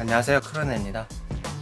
안녕하세요 크로네입니다.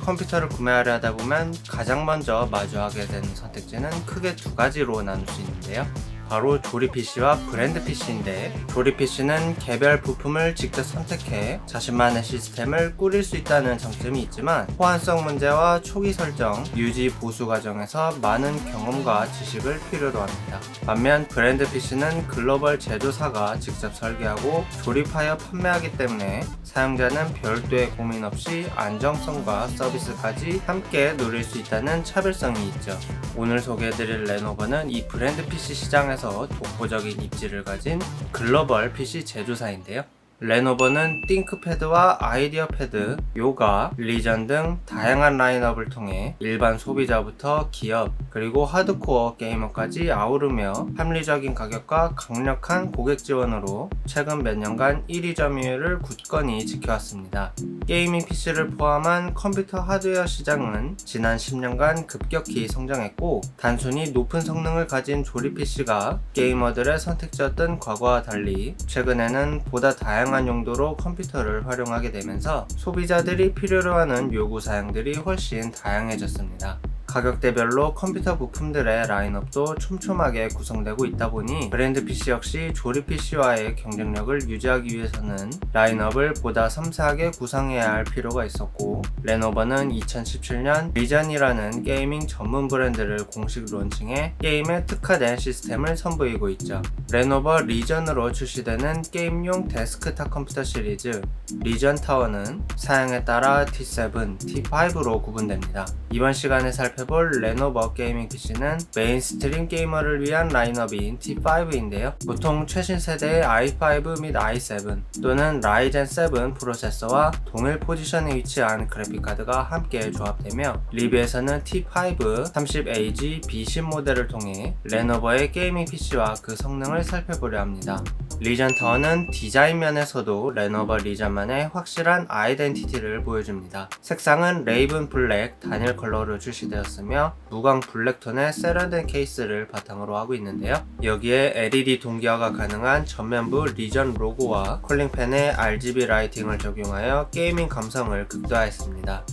컴퓨터를 구매하려 하다 보면 가장 먼저 마주하게 되는 선택지는 크게 두 가지로 나눌 수 있는데요 바로 조립 PC와 브랜드 PC인데 조립 PC는 개별 부품을 직접 선택해 자신만의 시스템을 꾸릴 수 있다는 장점이 있지만 호환성 문제와 초기 설정, 유지 보수 과정에서 많은 경험과 지식을 필요로 합니다. 반면 브랜드 PC는 글로벌 제조사가 직접 설계하고 조립하여 판매하기 때문에 사용자는 별도의 고민 없이 안정성과 서비스까지 함께 누릴 수 있다는 차별성이 있죠. 오늘 소개해드릴 레노버는 이 브랜드 PC 시장에서 독보적인 입지를 가진 글로벌 PC 제조사인데요. 레노버는 띵크패드와 아이디어 패드, 요가, 리전 등 다양한 라인업을 통해 일반 소비자부터 기업, 그리고 하드코어 게이머까지 아우르며 합리적인 가격과 강력한 고객 지원으로 최근 몇 년간 1위 점유율을 굳건히 지켜왔습니다. 게이밍 PC를 포함한 컴퓨터 하드웨어 시장은 지난 10년간 급격히 성장했고 단순히 높은 성능을 가진 조립 PC가 게이머들의 선택지였던 과거와 달리 최근에는 보다 다양한 용도로 컴퓨터를 활용하게 되면서 소비자들이 필요로 하는 요구 사양들이 훨씬 다양해졌습니다. 가격대별로 컴퓨터 부품들의 라인업도 촘촘하게 구성되고 있다 보니 브랜드 PC 역시 조립 PC와의 경쟁력을 유지하기 위해서는 라인업을 보다 섬세하게 구성해야 할 필요가 있었고 레노버는 2017년 리전이라는 게이밍 전문 브랜드를 공식 론칭해 게임에 특화된 시스템을 선보이고 있죠. 레노버 리전으로 출시되는 게임용 데스크탑 컴퓨터 시리즈 리전 타워는 사양에 따라 T7, T5로 구분됩니다. 이번 시간에 살펴 볼 레노버 게이밍 PC는 메인스트림 게이머를 위한 라인업인 T5인데요. 보통 최신 세대의 i5 및 i7 또는 라이젠 7 프로세서와 동일 포지션에 위치한 그래픽카드가 함께 조합되며 리뷰에서는 T5 30AG B10 모델을 통해 레노버의 게이밍 PC와 그 성능을 살펴보려 합니다. 리전 타워는 디자인 면에서도 레노버 리전만의 확실한 아이덴티티를 보여줍니다. 색상은 레이븐 블랙 단일 컬러로 출시되었 으며 무광 블랙톤의 세련된 케이스를 바탕으로 하고 있는데요. 여기에 LED 동기화가 가능한 전면부 리전 로고와 콜링팬에 RGB 라이팅을 적용하여 게이밍 감성을 극대화했습니다.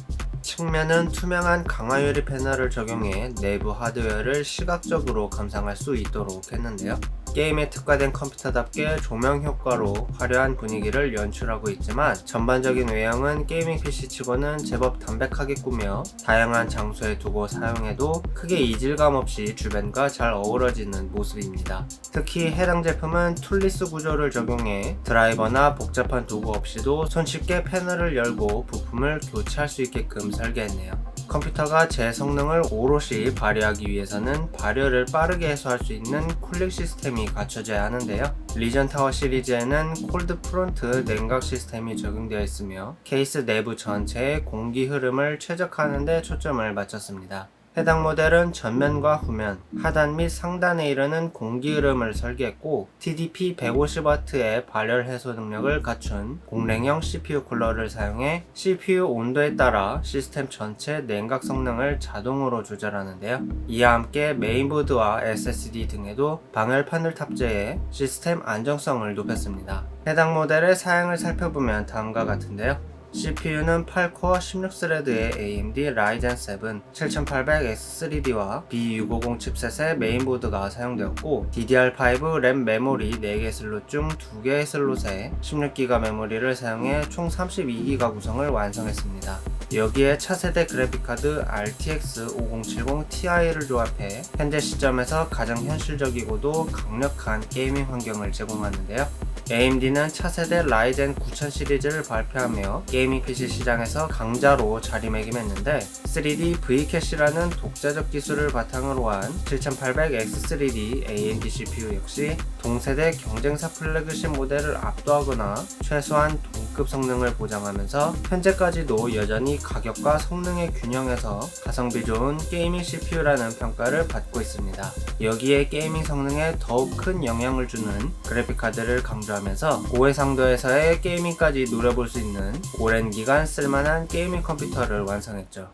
측면은 투명한 강화유리 패널을 적용해 내부 하드웨어를 시각적으로 감상할 수 있도록 했는데요. 게임에 특화된 컴퓨터답게 조명 효과로 화려한 분위기를 연출하고 있지만 전반적인 외형은 게이밍 PC치고는 제법 담백하게 꾸며 다양한 장소에 두고 사용해도 크게 이질감 없이 주변과 잘 어우러지는 모습입니다. 특히 해당 제품은 툴리스 구조를 적용해 드라이버나 복잡한 도구 없이도 손쉽게 패널을 열고 부품을 교체할 수 있게끔 설계했네요. 컴퓨터가 제 성능을 오롯이 발휘하기 위해서는 발열을 빠르게 해소할 수 있는 쿨링 시스템이 갖춰져야 하는데요. 리전 타워 시리즈에는 콜드 프론트 냉각 시스템이 적용되어 있으며 케이스 내부 전체의 공기 흐름을 최적화하는 데 초점을 맞췄습니다. 해당 모델은 전면과 후면, 하단 및 상단에 이르는 공기 흐름을 설계했고 TDP 150W의 발열 해소 능력을 갖춘 공랭형 CPU 쿨러를 사용해 CPU 온도에 따라 시스템 전체 냉각 성능을 자동으로 조절하는데요. 이와 함께 메인보드와 SSD 등에도 방열판을 탑재해 시스템 안정성을 높였습니다. 해당 모델의 사양을 살펴보면 다음과 같은데요. CPU는 8코어 16스레드의 AMD Ryzen 7 7800X3D와 B650 칩셋의 메인보드가 사용되었고 DDR5 램 메모리 4개 슬롯 중 2개의 슬롯에 16기가 메모리를 사용해 총 32기가 구성을 완성했습니다. 여기에 차세대 그래픽카드 RTX 5070 Ti를 조합해 현재 시점에서 가장 현실적이고도 강력한 게이밍 환경을 제공하는데요. AMD는 차세대 라이젠 9000 시리즈를 발표하며 게이밍 PC 시장에서 강자로 자리매김했는데 3D Vcache라는 독자적 기술을 바탕으로 한 7800X3D AMD CPU 역시 동세대 경쟁사 플래그십 모델을 압도하거나 최소한 동급 성능을 보장하면서 현재까지도 여전히 가격과 성능의 균형에서 가성비 좋은 게이밍 CPU라는 평가를 받고 있습니다. 여기에 게이밍 성능에 더욱 큰 영향을 주는 그래픽카드를 강조 하면서 고해상도에서의 게이밍까지 누려볼 수 있는 오랜 기간 쓸만한 게이밍 컴퓨터를 완성했죠.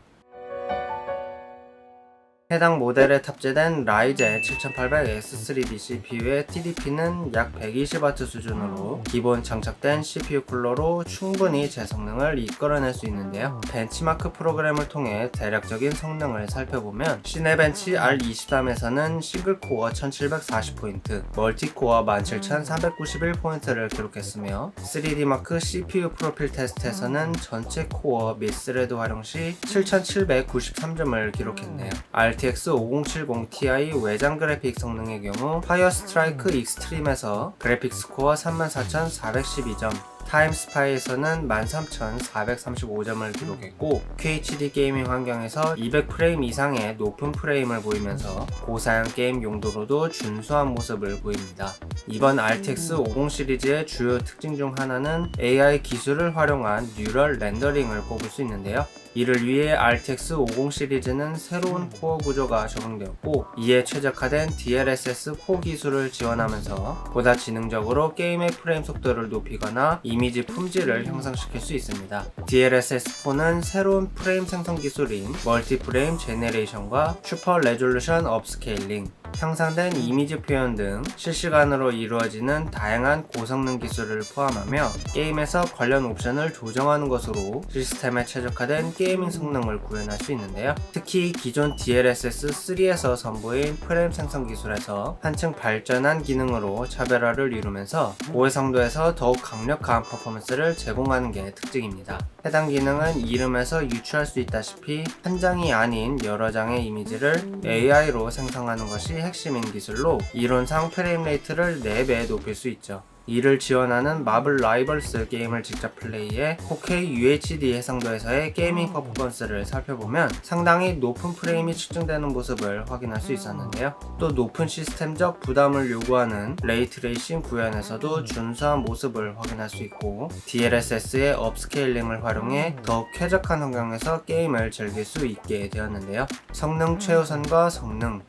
해당 모델에 탑재된 라이젠 7800S3D CPU의 TDP는 약 120W 수준으로 기본 장착된 CPU 쿨러로 충분히 제 성능을 이끌어낼 수 있는데요. 벤치마크 프로그램을 통해 대략적인 성능을 살펴보면 시네벤치 R23에서는 싱글코어 1740포인트, 멀티코어 17391포인트를 기록했으며 3D마크 CPU 프로필 테스트에서는 전체 코어 및 스레드 활용 시 7793점을 기록했네요. RTX 5070 Ti 외장 그래픽 성능의 경우 파이어 스트라이크 익스트림에서 그래픽 스 코어 34,412점, 타임스파이에서는 13,435점을 기록했고 QHD 게이밍 환경에서 200프레임 이상의 높은 프레임을 보이면서 고사양 게임 용도로도 준수한 모습을 보입니다. 이번 RTX 50 시리즈의 주요 특징 중 하나는 AI 기술을 활용한 뉴럴 렌더링을 꼽을 수 있는데요. 이를 위해 RTX 50 시리즈는 새로운 코어 구조가 적용되었고 이에 최적화된 DLSS4 기술을 지원하면서 보다 지능적으로 게임의 프레임 속도를 높이거나 이미 지 품질을 향상시킬 수 있습니다. DLSS4는 새로운 프레임 생성 기술인 멀티 프레임 제네레이션과 슈퍼 레졸루션 업스케일링, 향상된 이미지 표현 등 실시간으로 이루어지는 다양한 고성능 기술을 포함하며 게임에서 관련 옵션을 조정하는 것으로 시스템에 최적화된 게이밍 성능을 구현할 수 있는데요. 특히 기존 DLSS3에서 선보인 프레임 생성 기술에서 한층 발전한 기능으로 차별화를 이루면서 고해상도에서 더욱 강력한 퍼포먼스를 제공하는 게 특징입니다. 해당 기능은 이름에서 유추할 수 있다시피 한 장이 아닌 여러 장의 이미지를 AI로 생성하는 것이 핵심인 기술로 이론상 프레임 레이트를 4배 높일 수 있죠. 이를 지원하는 마블 라이벌스 게임을 직접 플레이해 4K UHD 해상도에서의 게이밍 퍼포먼스를 살펴보면 상당히 높은 프레임이 측정되는 모습을 확인할 수 있었는데요. 또 높은 시스템적 부담을 요구하는 레이트레이싱 구현에서도 준수한 모습을 확인할 수 있고 DLSS의 업스케일링을 활용해 더욱 쾌적한 환경에서 게임을 즐길 수 있게 되었는데요. 성능 최우선과 성능,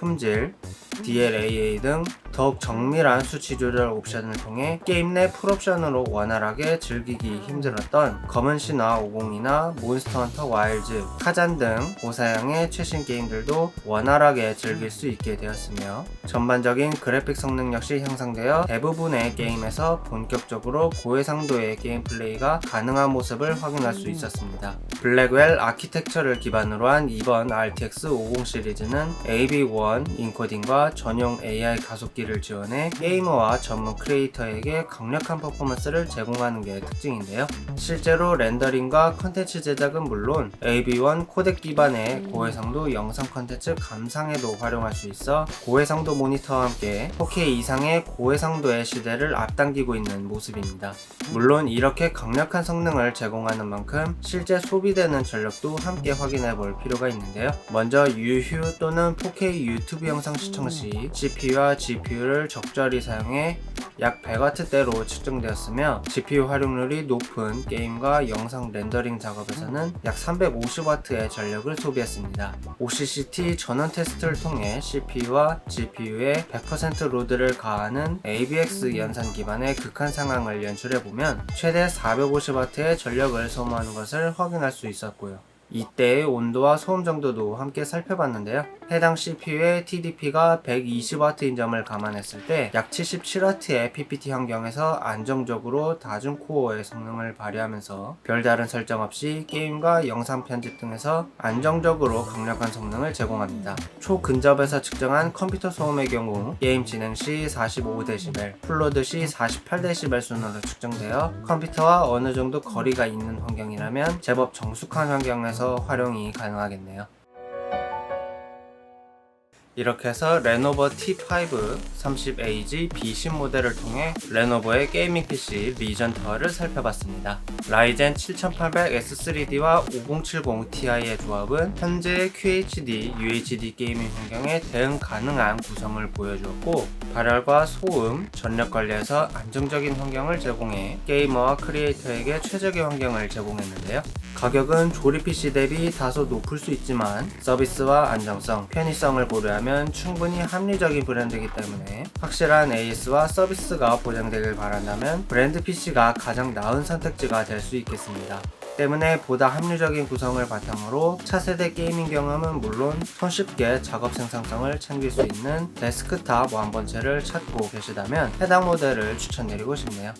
품질, DLAA 등 더욱 정밀한 수치 조절 옵션을 통해 게임 내 풀옵션으로 원활하게 즐기기 힘들었던 검은 신화 50이나 몬스터 헌터 와일즈, 카잔 등 고사양의 최신 게임들도 원활하게 즐길 수 있게 되었으며 전반적인 그래픽 성능 역시 향상되어 대부분의 게임에서 본격적으로 고해상도의 게임 플레이가 가능한 모습을 확인할 수 있었습니다. 블랙웰 아키텍처를 기반으로 한 이번 RTX 50 시리즈는 AB1 인코딩과 전용 AI 가속기를 지원해 게이머와 전문 크리에이터에게 강력한 퍼포먼스를 제공하는 게 특징인데요. 실제로 렌더링과 컨텐츠 제작은 물론 AB1 코덱 기반의 고해상도 영상 컨텐츠 감상에도 활용할 수 있어 고해상도 모니터와 함께 4K 이상의 고해상도의 시대를 앞당기고 있는 모습입니다. 물론 이렇게 강력한 성능을 제공하는 만큼 실제 소비되는 전력도 함께 확인해 볼 필요가 있는데요. 먼저 유휴 또는 4K 유튜브 영상 시청 시 CPU와 GPU를 적절히 사용해 약 100W대로 측정되었으며 GPU 활용률이 높은 게임과 영상 렌더링 작업에서는 약 350W의 전력을 소비했습니다. OCCT 전원 테스트를 통해 CPU와 GPU에 100% 로드를 가하는 ABX 연산 기반의 극한 상황을 연출해보면 최대 450W의 전력을 소모하는 것을 확인할 수 있었고요. 이때의 온도와 소음 정도도 함께 살펴봤는데요. 해당 CPU의 TDP가 120W인 점을 감안했을 때 약 77W의 PPT 환경에서 안정적으로 다중 코어의 성능을 발휘하면서 별다른 설정 없이 게임과 영상 편집 등에서 안정적으로 강력한 성능을 제공합니다. 초근접에서 측정한 컴퓨터 소음의 경우 게임 진행 시 45dB, 플로드 시 48dB 순으로 측정되어 컴퓨터와 어느 정도 거리가 있는 환경이라면 제법 정숙한 환경에서 활용이 가능하겠네요. 이렇게 해서 레노버 T5 30AG B10 모델을 통해 레노버의 게이밍 PC 리전터를 살펴봤습니다. 라이젠 7800S3D와 5070 Ti의 조합은 현재 QHD, UHD 게이밍 환경에 대응 가능한 구성을 보여주었고 발열과 소음, 전력 관리에서 안정적인 환경을 제공해 게이머와 크리에이터에게 최적의 환경을 제공했는데요. 가격은 조립 PC 대비 다소 높을 수 있지만 서비스와 안정성, 편의성을 고려하 면 충분히 합리적인 브랜드이기 때문에 확실한 AS와 서비스가 보장되길 바란다면 브랜드 PC가 가장 나은 선택지가 될 수 있겠습니다. 때문에 보다 합리적인 구성을 바탕으로 차세대 게이밍 경험은 물론 손쉽게 작업 생산성을 챙길 수 있는 데스크탑 완본체를 찾고 계시다면 해당 모델을 추천드리고 싶네요.